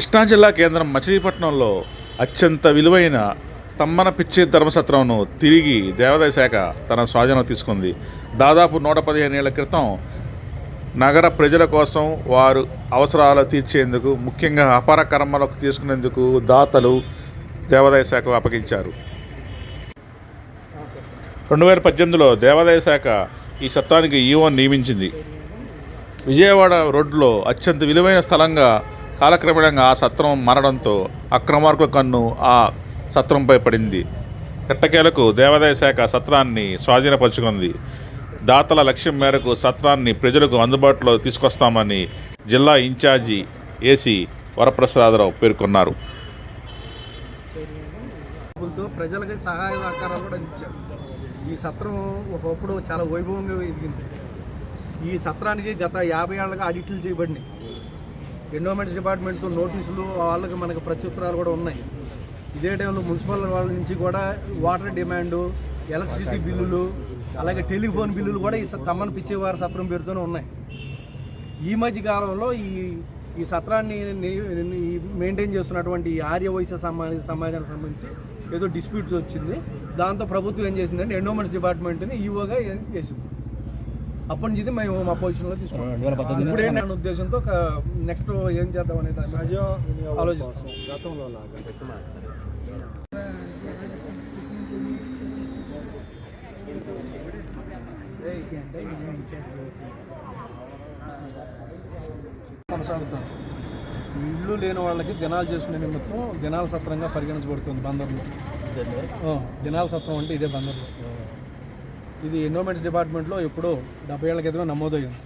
కృష్ణా జిల్లా కేంద్రం మచిలీపట్నంలో అత్యంత విలువైన తమ్మన పిచ్చి ధర్మసత్రంను తిరిగి దేవాదాయ శాఖ తన స్వాధీనం తీసుకుంది. దాదాపు నూట పదిహేను ఏళ్ళ క్రితం నగర ప్రజల కోసం వారు అవసరాలు తీర్చేందుకు ముఖ్యంగా అపార కర్మలకు తీసుకునేందుకు దాతలు దేవాదాయ శాఖకు అప్పగించారు. రెండు వేల పద్దెనిమిదిలో దేవాదాయ శాఖ ఈ సత్రానికి ఈవో నియమించింది. విజయవాడ రోడ్లో అత్యంత విలువైన స్థలంగా కాలక్రమేణంగా ఆ సత్రం మారడంతో అక్రమార్కుల కన్ను ఆ సత్రంపై పడింది. ఎట్టకేలకు దేవాదాయ శాఖ సత్రాన్ని స్వాధీనపరుచుకుంది. దాతల లక్ష్యం మేరకు సత్రాన్ని ప్రజలకు అందుబాటులో తీసుకొస్తామని జిల్లా ఇన్ఛార్జి ఏసీ వరప్రసాదరావు పేర్కొన్నారు. ప్రజలకి సహాయ సహకారాలు కూడా ఇచ్చారు. ఈ సత్రం ఒకప్పుడు చాలా వైభవంగా ఎదిగింది. ఈ సత్రానికి గత యాభై ఏళ్ళగా ఆడిట్లు చేయబడినాయి. ఎండోమెంట్స్ డిపార్ట్మెంట్తో నోటీసులు వాళ్ళకి మనకు ప్రత్యుత్తరాలు కూడా ఉన్నాయి. ఇదే టైంలో మున్సిపల్ వాళ్ళ నుంచి కూడా వాటర్ డిమాండు ఎలక్ట్రిసిటీ బిల్లులు అలాగే టెలిఫోన్ బిల్లులు కూడా ఈ తమ్మన పిచ్చేవారి సత్రం పేరుతోనే ఉన్నాయి. ఈ మధ్య కాలంలో ఈ ఈ సత్రాన్ని మెయింటైన్ చేస్తున్నటువంటి ఈ ఆర్య వయసు సమాజ సమాజానికి సంబంధించి ఏదో డిస్ప్యూట్స్ వచ్చింది. దాంతో ప్రభుత్వం ఏం చేసిందంటే ఎండోమెంట్స్ డిపార్ట్మెంట్ని ఈవోగా వేసింది. అప్పటి నుంచి మేము మా పొజిషన్లో తీసుకున్నాం. ఇప్పుడు ఏంటనే ఉద్దేశంతో నెక్స్ట్ ఏం చేద్దాం అనేది ఆలోచిస్తాం. గతంలో లాగా ఎక్కువ కొనసాగుతాం. ఇల్లు లేని వాళ్ళకి దినాలు చేసుకునే నిమిత్తం దినాల సత్రంగా పరిగణించబడుతుంది బందర్లో. దినాల సత్రం అంటే ఇదే బందర్లో. ఇది ఎండోమెంట్స్ డిపార్ట్మెంట్లో ఎప్పుడో డెబ్బై ఏళ్ళ క్రితమే నమోదయ్యింది.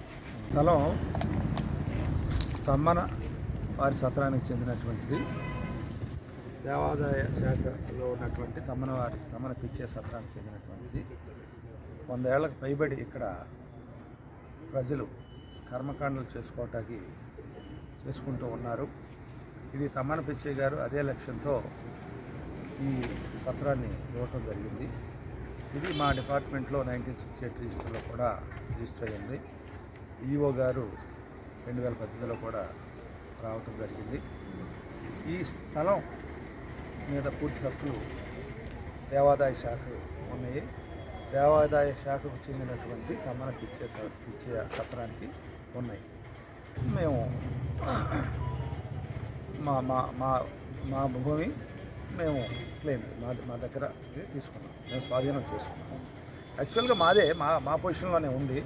స్థలం తమ్మన వారి సత్రానికి చెందినటువంటిది. దేవాదాయ శాఖలో ఉన్నటువంటి తమ్మన వారి తమ్మన పిచ్చే సత్రానికి చెందినటువంటిది. వందేళ్ళకు పైబడి ఇక్కడ ప్రజలు కర్మకాండలు చేసుకోవటానికి చేసుకుంటూ ఉన్నారు. ఇది తమ్మన పిచ్చే గారు అదే లక్ష్యంతో ఈ సత్రాన్ని ఇవ్వటం జరిగింది. ఇది మా డిపార్ట్మెంట్లో నైన్టీన్ సిక్స్టీ ఎయిట్ రిజిస్టర్లో కూడా రిజిస్టర్ అయ్యింది ఈఓ గారు రెండు వేల పద్దెనిమిదిలో కూడా రావటం జరిగింది. ఈ స్థలం మీద పూర్తి హక్కు దేవాదాయ శాఖ ఉన్నాయి దేవాదాయ శాఖకు చెందినటువంటి తమన పిచ్చే స- పిచ్చే సత్రానికి ఉన్నాయి. మేము మా మా మా మా భూమి మేము క్లెయిమ్ మా మా దగ్గర తీసుకున్నాం. మేము స్వాధీనం చేసుకున్నాము యాక్చువల్గా మాదే మా మా పొజిషన్లోనే ఉంది.